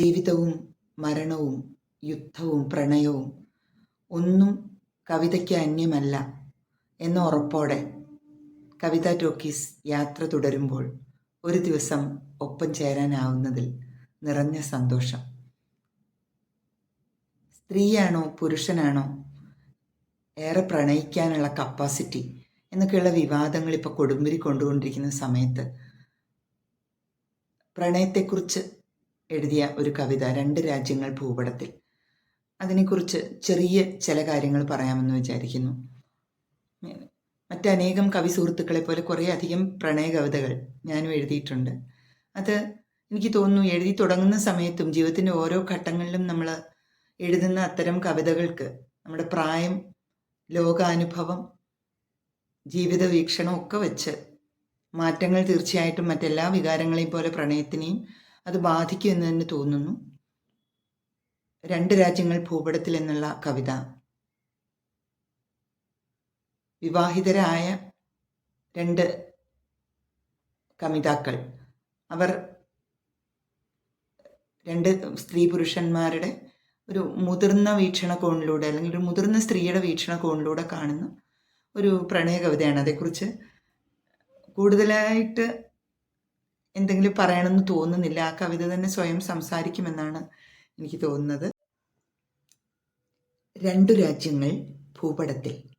ജീവിതവും മരണവും യുദ്ധവും പ്രണയവും ഒന്നും കവിതയ്ക്ക് അന്യമല്ല എന്ന ഉറപ്പോടെ കവിത ടോക്കീസ് യാത്ര തുടരുമ്പോൾ ഒരു ദിവസം ഒപ്പം ചേരാനാവുന്നതിൽ നിറഞ്ഞ സന്തോഷം. സ്ത്രീയാണോ പുരുഷനാണോ ഏറെ പ്രണയിക്കാനുള്ള കപ്പാസിറ്റി എന്നൊക്കെയുള്ള വിവാദങ്ങൾ ഇപ്പോൾ കൊടുമ്പിരി കൊണ്ടുകൊണ്ടിരിക്കുന്ന സമയത്ത് പ്രണയത്തെക്കുറിച്ച് എഴുതിയ ഒരു കവിത രണ്ട് രാജ്യങ്ങൾ ഭൂപടത്തിൽ. അതിനെക്കുറിച്ച് ചെറിയ ചില കാര്യങ്ങൾ പറയാമെന്ന് വിചാരിക്കുന്നു. മറ്റനേകം കവി സുഹൃത്തുക്കളെ പോലെ കുറേ അധികം പ്രണയ കവിതകൾ ഞാനും എഴുതിയിട്ടുണ്ട്. അത് എനിക്ക് തോന്നുന്നു എഴുതി തുടങ്ങുന്ന സമയത്തും ജീവിതത്തിന്റെ ഓരോ ഘട്ടങ്ങളിലും നമ്മൾ എഴുതുന്ന അത്തരം കവിതകൾക്ക് നമ്മുടെ പ്രായം ലോകാനുഭവം ജീവിത വീക്ഷണം ഒക്കെ വെച്ച് മാറ്റങ്ങൾ തീർച്ചയായിട്ടും മറ്റെല്ലാ വികാരങ്ങളെയും പോലെ പ്രണയത്തിനെയും അത് ബാധിക്കുമെന്ന് തന്നെ തോന്നുന്നു. രണ്ട് രാജ്യങ്ങൾ ഭൂപടത്തിൽ എന്നുള്ള കവിത. വിവാഹിതരായ രണ്ട് കവിതാക്കൾ അവർ രണ്ട് സ്ത്രീ പുരുഷന്മാരുടെ ഒരു മുതിർന്ന വീക്ഷണകോണിലൂടെ അല്ലെങ്കിൽ ഒരു മുതിർന്ന സ്ത്രീയുടെ വീക്ഷണകോണിലൂടെ കാണുന്ന ഒരു പ്രണയ കവിതയാണ് അതേക്കുറിച്ച് കൂടുതലായിട്ട് എന്തെങ്കിലും പറയണമെന്ന് തോന്നുന്നില്ല. ആ കവിത തന്നെ സ്വയം സംസാരിക്കുമെന്നാണ് എനിക്ക് തോന്നുന്നത്. രണ്ടു രാജ്യങ്ങൾ ഭൂപടത്തിൽ.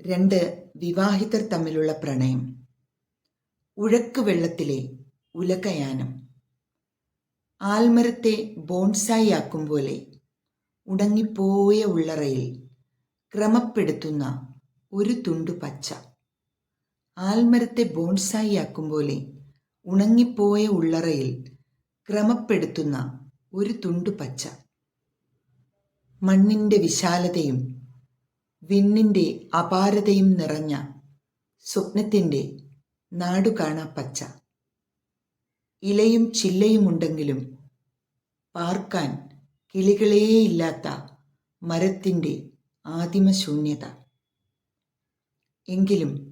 രണ്ട് വിവാഹിതർ തമ്മിലുള്ള പ്രണയം. ഉഴക്ക് വെള്ളത്തിലെ ഉലകയാനം. ആൽമരത്തെ ബോൺസായി ആക്കും പോലെ ഉണങ്ങിപ്പോയ ഉള്ളറയിൽ ക്രമപ്പെടുത്തുന്ന ഒരു തുണ്ടു പച്ച ആൽമരത്തെ ബോൺസായി ആക്കും പോലെ ഉണങ്ങിപ്പോയ ഉള്ളറയിൽ ക്രമപ്പെടുത്തുന്ന ഒരു തുണ്ടു പച്ച. മണ്ണിന്റെ വിശാലതയും വിണ്ണിന്റെ അപാരതയും നിറഞ്ഞ സ്വപ്നത്തിന്റെ നാടുകാണാ പച്ച. ഇലയും ചില്ലയുമുണ്ടെങ്കിലും പാർക്കാൻ കിളികളേയില്ലാത്ത മരത്തിന്റെ ആദിമശൂന്യത. എങ്കിലും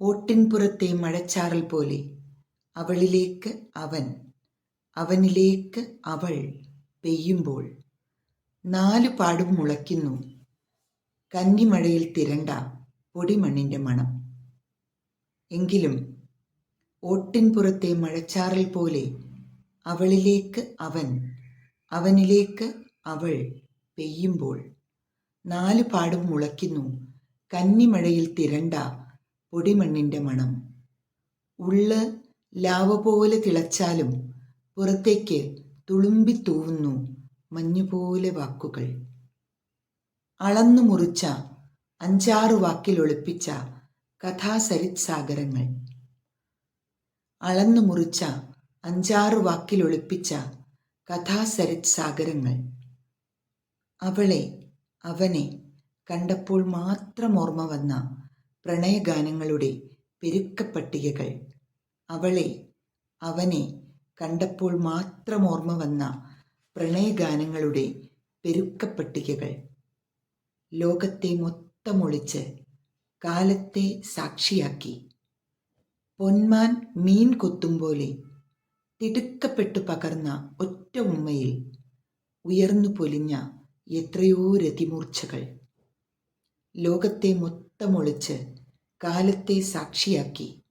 ഓട്ടിൻപുറത്തെ മഴച്ചാറൽ പോലെ അവളിലേക്ക് അവൻ അവനിലേക്ക് അവൾ പെയ്യുമ്പോൾ നാലു പാടും മുളയ്ക്കുന്നു. കന്നിമഴയിൽ തിരണ്ട പൊടിമണ്ണിന്റെ മണം. എങ്കിലും ഓട്ടിൻപുറത്തെ മഴച്ചാറൽ പോലെ അവളിലേക്ക് അവൻ അവനിലേക്ക് അവൾ പെയ്യുമ്പോൾ നാലു പാടും മുളയ്ക്കുന്നു. കന്നിമഴയിൽ തിരണ്ട പൊടിമണ്ണിന്റെ മണം. ഉള്ള് ലാവ പോലെ തിളച്ചാലും പുറത്തേക്ക് തുളുമ്പി തൂവുന്നു മഞ്ഞുപോലെ വാക്കുകൾ. അളന്നു മുറിച്ച അഞ്ചാറ് വാക്കിൽ ഒളിപ്പിച്ച കഥാസരിത് സാഗരങ്ങൾ. അളന്നു മുറിച്ച അഞ്ചാറ് വാക്കിൽ ഒളിപ്പിച്ച കഥാസരിത് സാഗരങ്ങൾ. അവളെ അവനെ കണ്ടപ്പോൾ മാത്രം ഓർമ്മ വന്ന പ്രണയഗാനങ്ങളുടെ പെരുക്കപ്പട്ടികകൾ. അവളെ അവനെ കണ്ടപ്പോൾ മാത്രം ഓർമ്മ വന്ന പ്രണയഗാനങ്ങളുടെ പെരുക്കപ്പട്ടികകൾ. ലോകത്തെ മൊത്തമൊളിച്ച് കാലത്തെ സാക്ഷിയാക്കി. പൊന്മാൻ മീൻ കൊത്തും പോലെ തിടുക്കപ്പെട്ടു പകർന്ന ഒറ്റ ഉമ്മയിൽ ഉയർന്നു പൊലിഞ്ഞ എത്രയോ രതിമൂർച്ചകൾ. ലോകത്തെ മൊത്തമൊളിച്ച് കാലത്തെ സാക്ഷിയാക്കി.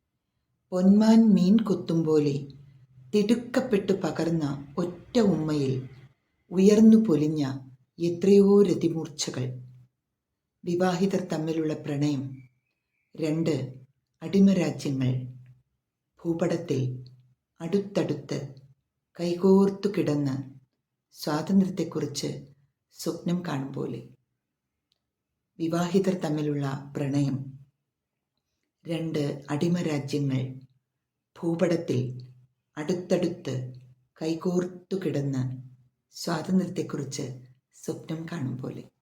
പൊന്മാൻ മീൻ കൊത്തും പോലെ തിടുക്കപ്പെട്ടു പകർന്ന ഒറ്റ ഉമ്മയിൽ ഉയർന്നു പൊലിഞ്ഞ എത്രയോ രതിമൂർച്ചകൾ. വിവാഹിതർ തമ്മിലുള്ള പ്രണയം. രണ്ട് അടിമരാജ്യങ്ങൾ. ഭൂപടത്തിൽ അടുത്തടുത്ത് കൈകോർത്തു കിടന്ന് സ്വാതന്ത്ര്യത്തെക്കുറിച്ച് സ്വപ്നം കാണും പോലെ. വിവാഹിതർ തമ്മിലുള്ള പ്രണയം. രണ്ട് അടിമരാജ്യങ്ങൾ ഭൂപടത്തിൽ അടുത്തടുത്ത് കൈകോർത്തു കിടന്ന് സ്വാതന്ത്ര്യത്തെക്കുറിച്ച് സ്വപ്നം കാണും പോലെ.